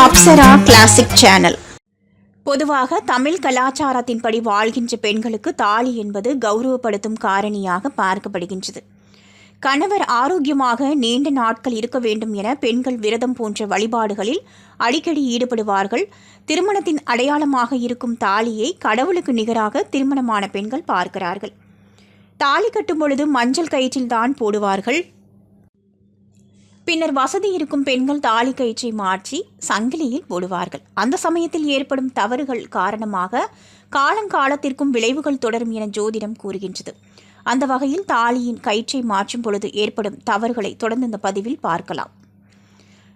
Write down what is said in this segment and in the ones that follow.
Apsara classic channel பொதுவாக தமிழ் கலாச்சாரத்தின்படி வாழ்கின்ற பெண்களுக்கு தாலி என்பது கௌரவப்படுத்தும் காரணியாக பார்க்கப்படுகின்றது. கணவர் ஆரோக்கியமாக நீண்ட நாட்கள் இருக்க வேண்டும் என பெண்கள் விரதம் போன்ற வழிபாடுகளில் அடிக்கடி ஈடுபடுவார்கள். திருமணத்தின் அடையாளமாக இருக்கும் தாலியை கடவுளுக்கு நிகராக திருமணமான பெண்கள் பார்க்கிறார்கள். தாலி கட்டும் பொழுது மஞ்சள் கயிற்றில்தான் போடுவார்கள். பின்னர் வசதி இருக்கும் பெண்கள் தாலி கயிற்றை மாற்றி சங்கிலியில் போடுவார்கள். அந்த சமயத்தில் ஏற்படும் தவறுகள் காரணமாக காலங்காலத்திற்கும் விளைவுகள் தொடரும் என ஜோதிடம் கூறுகின்றது. அந்த வகையில் தாலியின் கயிற்றை மாற்றும் பொழுது ஏற்படும் தவறுகளை தொடர்ந்து இந்த பதிவில் பார்க்கலாம்.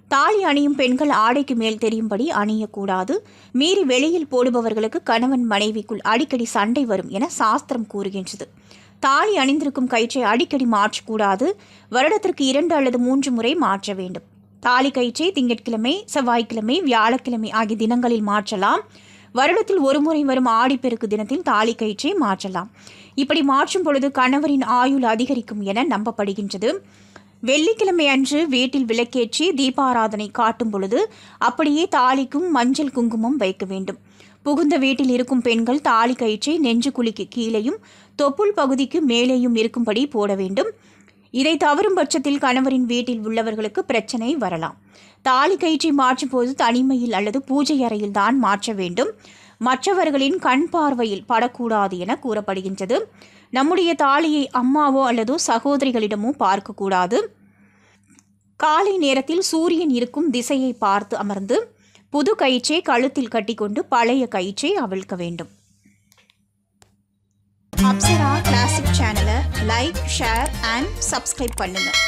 தாலி அணியும் பெண்கள் ஆடைக்கு மேல் தெரியும்படி அணியக்கூடாது. மீறி வெளியில் போடுபவர்களுக்கு கணவன் மனைவிக்குள் அடிக்கடி சண்டை வரும் என சாஸ்திரம் கூறுகின்றது. தாலி அணிந்திருக்கும் கயிற்றை அடிக்கடி மாற்றக்கூடாது. வருடத்திற்கு இரண்டு அல்லது மூன்று முறை மாற்ற வேண்டும். தாலி கயிற்றை திங்கட்கிழமை செவ்வாய்க்கிழமை வியாழக்கிழமை ஆகிய தினங்களில் மாற்றலாம். வருடத்தில் ஒரு முறை வரும் ஆடிப்பெருக்கு தினத்தில் தாலி கயிற்றை மாற்றலாம். இப்படி மாற்றும் பொழுது கணவரின் ஆயுள் அதிகரிக்கும் என நம்பப்படுகின்றது. வெள்ளிக்கிழமை அன்று வீட்டில் விளக்கேற்றி தீபாராதனை காட்டும் பொழுது அப்படியே தாலிக்கும் மஞ்சள் குங்குமம் வைக்க வேண்டும். புகுந்த வீட்டில் இருக்கும் பெண்கள் தாலி கயிற்றை நெஞ்சு குழிக்கு கீழேயும் தொப்புள் பகுதிக்கு மேலேயும் இருக்கும்படி போட வேண்டும். இதை தவறும் பட்சத்தில் கணவரின் வீட்டில் உள்ளவர்களுக்கு பிரச்சனை வரலாம். தாலி கயிற்றை மாற்றும் போது தனிமையில் அல்லது பூஜை அறையில் தான் மாற்ற வேண்டும். மற்றவர்களின் கண் பார்வையில் படக்கூடாது என கூறப்படுகின்றது. நம்முடைய தாலியை அம்மாவோ அல்லது சகோதரிகளிடமோ பார்க்கக்கூடாது. காலை நேரத்தில் சூரியன் இருக்கும் திசையை பார்த்து அமர்ந்து புது கயிற்றை கழுத்தில் கட்டிக்கொண்டு பழைய கயிற்றை அவிழ்க்க வேண்டும். அப்சரா கிளாசிக் சேனலை லைக் ஷேர் அண்ட் சப்ஸ்கிரைப் பண்ணுங்கள்